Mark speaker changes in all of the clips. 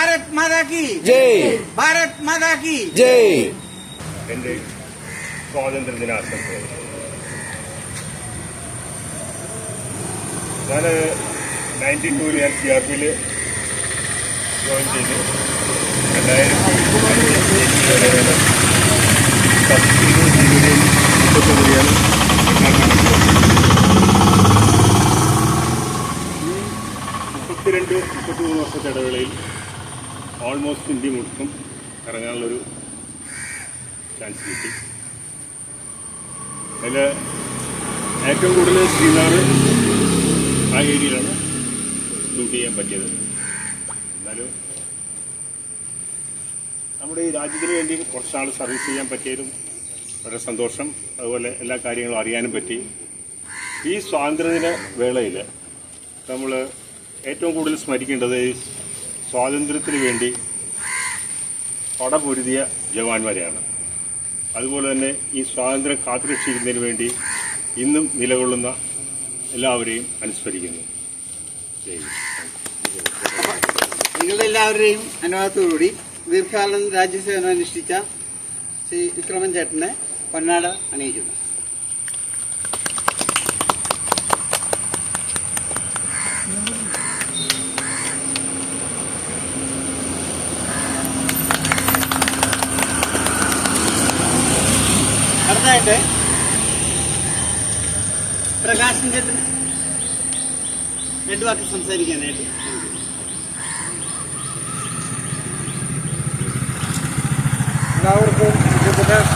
Speaker 1: भारत माता की।
Speaker 2: जय।
Speaker 1: भारत माता की।
Speaker 3: जय। എന്റെ സ്വാതന്ത്ര്യദിനാശംസകൾ. ഞാൻ നയന്റി ടൂവിൽ ഞാൻ സി ആർ പിയിൽ ജോയിൻ ചെയ്തു. രണ്ടായിരത്തി മുപ്പത്തൊമ്പതിയാണ് മുപ്പത്തിരണ്ട് മുപ്പത്തിമൂന്ന് വർഷത്തെ ഇടവേളയിൽ ഓൾമോസ്റ്റ് ഇന്ത്യ മുഴുക്കും ഇറങ്ങാനുള്ളൊരു ചാൻസ് കിട്ടി. അതിൽ ഏറ്റവും കൂടുതൽ ശ്രീനഗർ ആ ഏരിയയിലാണ് ഡ്യൂട്ടി ചെയ്യാൻ പറ്റിയത്. എന്നാലും നമ്മുടെ ഈ രാജ്യത്തിന് വേണ്ടി കുറച്ചാൾ സർവീസ് ചെയ്യാൻ പറ്റിയതും വളരെ സന്തോഷം. അതുപോലെ എല്ലാ കാര്യങ്ങളും അറിയാനും പറ്റി. ഈ സ്വാതന്ത്ര്യദിന വേളയിൽ നമ്മൾ ഏറ്റവും കൂടുതൽ സ്മരിക്കേണ്ടത് സ്വാതന്ത്ര്യത്തിന് വേണ്ടി പടപൊരുതിയ ജവാന്മാരെയാണ് അതുപോലെ തന്നെ ഈ സ്വാതന്ത്ര്യം കാത്തുരക്ഷിക്കുന്നതിന് വേണ്ടി ഇന്നും നിലകൊള്ളുന്ന എല്ലാവരെയും അനുസ്മരിക്കുന്നു.
Speaker 1: നിങ്ങളെല്ലാവരുടെയും അനുവാദത്തോടുകൂടി ദീർഘകാലം രാജ്യസേവനം അനുഷ്ഠിച്ച ശ്രീ വിക്രമൻ ചേട്ടനെ പൊന്നാട അണിയിക്കുന്നു. അടുത്തായിട്ട് പ്രകാശൻ ചേട്ടൻ രണ്ട് വാക്ക് സംസാരിക്കാനായിട്ട്.
Speaker 4: എല്ലാവർക്കും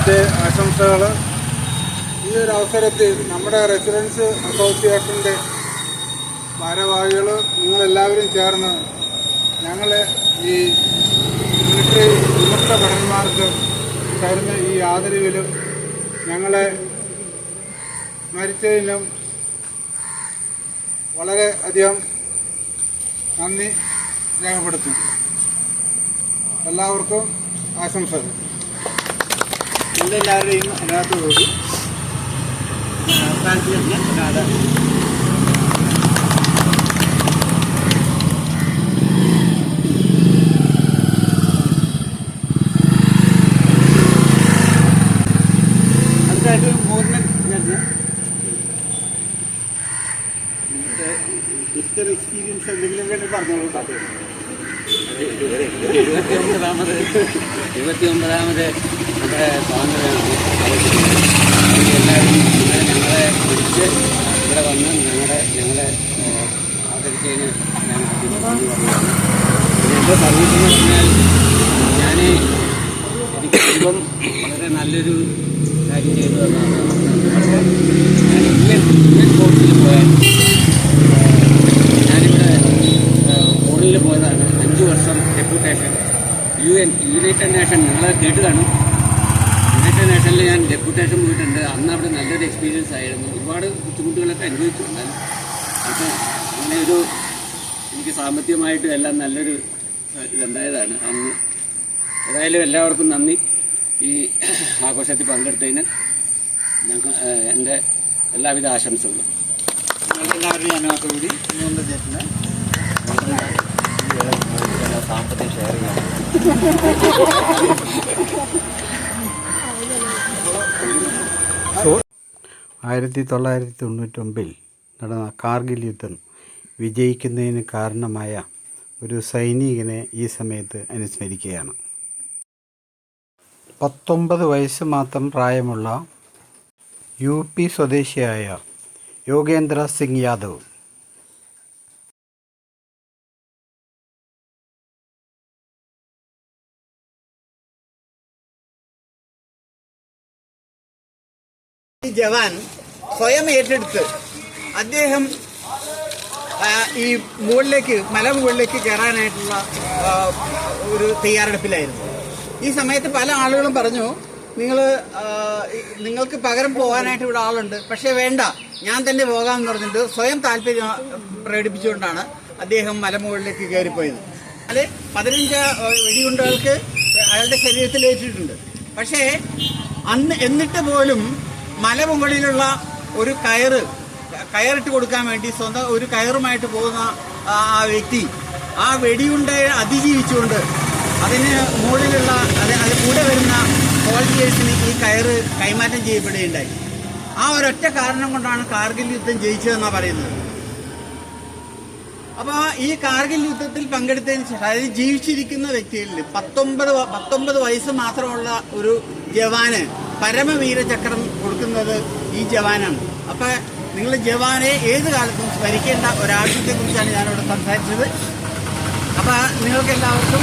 Speaker 4: ഡേ ആശംസകൾ ഈ ഒരു അവസരത്തിൽ നമ്മുടെ റെസിഡൻസ് അസോസിയേഷന്റെ ഭാരവാഹികൾ നിങ്ങളെല്ലാവരും ചേർന്ന് ഞങ്ങൾ ഈ മിലിറ്ററി വിമുക്ത ഭടന്മാർക്ക് തരുന്ന ഈ ആദരവിലും ഞങ്ങളെ മരിച്ചതിനും വളരെ അധികം നന്ദി രേഖപ്പെടുത്തുന്നു. എല്ലാവർക്കും ആശംസകൾ.
Speaker 1: നിങ്ങളുടെ എല്ലാവരുടെയും അനുവാദത്തോടുകൂടി ചേട്ടന് നിങ്ങളുടെ ഹിസ്റ്റർ എക്സ്പീരിയൻസ് എന്തെങ്കിലും വേണ്ടി പറഞ്ഞോളൂ കാര്യം
Speaker 5: ഒമ്പതാമത് ഇരുപത്തി ഒമ്പതാമത് നമ്മുടെ സ്വാതന്ത്ര്യമാണ്. എല്ലാവരും ഞങ്ങളെ വിളിച്ച് ഇവിടെ വന്ന് ഞങ്ങളുടെ ഞങ്ങളെ ആദരിച്ചതിന് ഞാൻ എന്റെ സർവീസ് എന്ന് പറഞ്ഞാൽ ഞാൻ എനിക്ക് ദൈവം വളരെ നല്ലൊരു പോയതാണ് വർഷം deputation U N United Nation നിങ്ങൾ കേട്ട് യുണൈറ്റഡ് നേഷനിൽ ഞാൻ അന്ന് അവിടെ നല്ലൊരു എക്സ്പീരിയൻസ് ആയിരുന്നു ഒരു എനിക്ക് സാമ്പത്തികമായിട്ടും എല്ലാം നല്ലൊരു ഇതുണ്ടായതാണ് അന്ന് ഏതായാലും എല്ലാവർക്കും നന്ദി ഈ ആഘോഷത്തിൽ പങ്കെടുത്തതിന് ഞങ്ങൾ എന്റെ എല്ലാവിധ ആശംസകളും.
Speaker 1: എല്ലാവരുടെയും അനുവാദത്തോടുകൂടി മോഹൻ ചേട്ടന്
Speaker 4: ആയിരത്തി തൊള്ളായിരത്തി തൊണ്ണൂറ്റൊമ്പതിൽ നടന്ന കാർഗിൽ യുദ്ധം വിജയിക്കുന്നതിന് കാരണമായ ഒരു സൈനികനെ ഈ സമയത്ത് അനുസ്മരിക്കുകയാണ്. പത്തൊമ്പത് വയസ്സ് മാത്രം പ്രായമുള്ള യു പി സ്വദേശിയായ യോഗേന്ദ്ര സിംഗ് യാദവ്.
Speaker 1: ജവാൻ സ്വയം ഏറ്റെടുത്ത്
Speaker 6: അദ്ദേഹം ഈ മുകളിലേക്ക് മല മുകളിലേക്ക് കയറാനായിട്ടുള്ള ഒരു തയ്യാറെടുപ്പിലായിരുന്നു. ഈ സമയത്ത് പല ആളുകളും പറഞ്ഞു നിങ്ങൾ നിങ്ങൾക്ക് പകരം പോകാനായിട്ട് ഇവിടെ ആളുണ്ട്. പക്ഷേ വേണ്ട ഞാൻ തന്നെ പോകാമെന്ന് പറഞ്ഞിട്ട് സ്വയം താല്പര്യം പ്രകടിപ്പിച്ചുകൊണ്ടാണ് അദ്ദേഹം മലമുകളിലേക്ക് കയറിപ്പോയത്. അല്ലെ പതിനഞ്ച് വെടിയുണ്ടകൾക്ക് അയാളുടെ ശരീരത്തിൽ ഏറ്റിട്ടുണ്ട്. പക്ഷേ അന്ന് എന്നിട്ട് പോലും മലമുകളിലുള്ള ഒരു കയറ് കയറിട്ട് കൊടുക്കാൻ വേണ്ടി സ്വന്തം ഒരു കയറുമായിട്ട് പോകുന്ന ആ വ്യക്തി ആ വെടിയുണ്ടയെ അതിജീവിച്ചുകൊണ്ട് അതിന് മുകളിലുള്ള അത് കൂടെ വരുന്ന വോളണ്ടിയേഴ്സിന് ഈ കയറ് കൈമാറ്റം ചെയ്യപ്പെടുകയുണ്ടായി. ആ ഒരൊറ്റ കാരണം കൊണ്ടാണ് കാർഗിൽ യുദ്ധം ജയിച്ചതെന്നാണ് പറയുന്നത്. അപ്പൊ ഈ കാർഗിൽ യുദ്ധത്തിൽ പങ്കെടുത്തതിന് ശേഷം അതായത് ജീവിച്ചിരിക്കുന്ന വ്യക്തികളിൽ പത്തൊമ്പത് പത്തൊമ്പത് വയസ്സ് മാത്രമുള്ള ഒരു ജവാന് പരമവീര ചക്രം കൊടുക്കുന്നത് ഈ ജവാനാണ്. അപ്പൊ നിങ്ങൾ ജവാനെ ഏത് കാലത്തും സ്മരിക്കേണ്ട ഒരാവശ്യത്തെ കുറിച്ചാണ് ഞാനിവിടെ സംസാരിച്ചത്. അപ്പൊ നിങ്ങൾക്ക് എല്ലാവർക്കും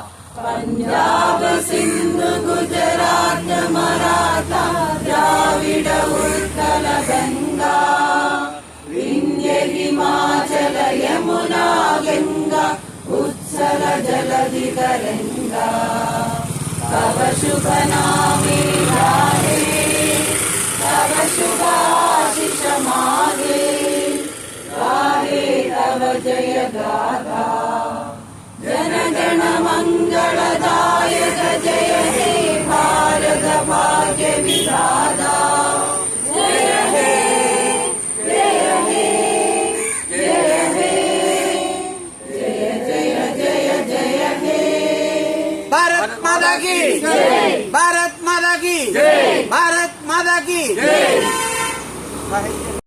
Speaker 6: पञ्जाब सिन्धु गुजरात मराठा द्राविड उत्कल गङ्गा इन्द्य हिमाचल यमुना गङ्गा उत्सल जलधि तरङ्गा
Speaker 7: तव जल राधे तव शुभाशिष कवशुभाशिषमारे आरे तव जय गाधा मङ्गल जाय जय श्री भारगभागविदा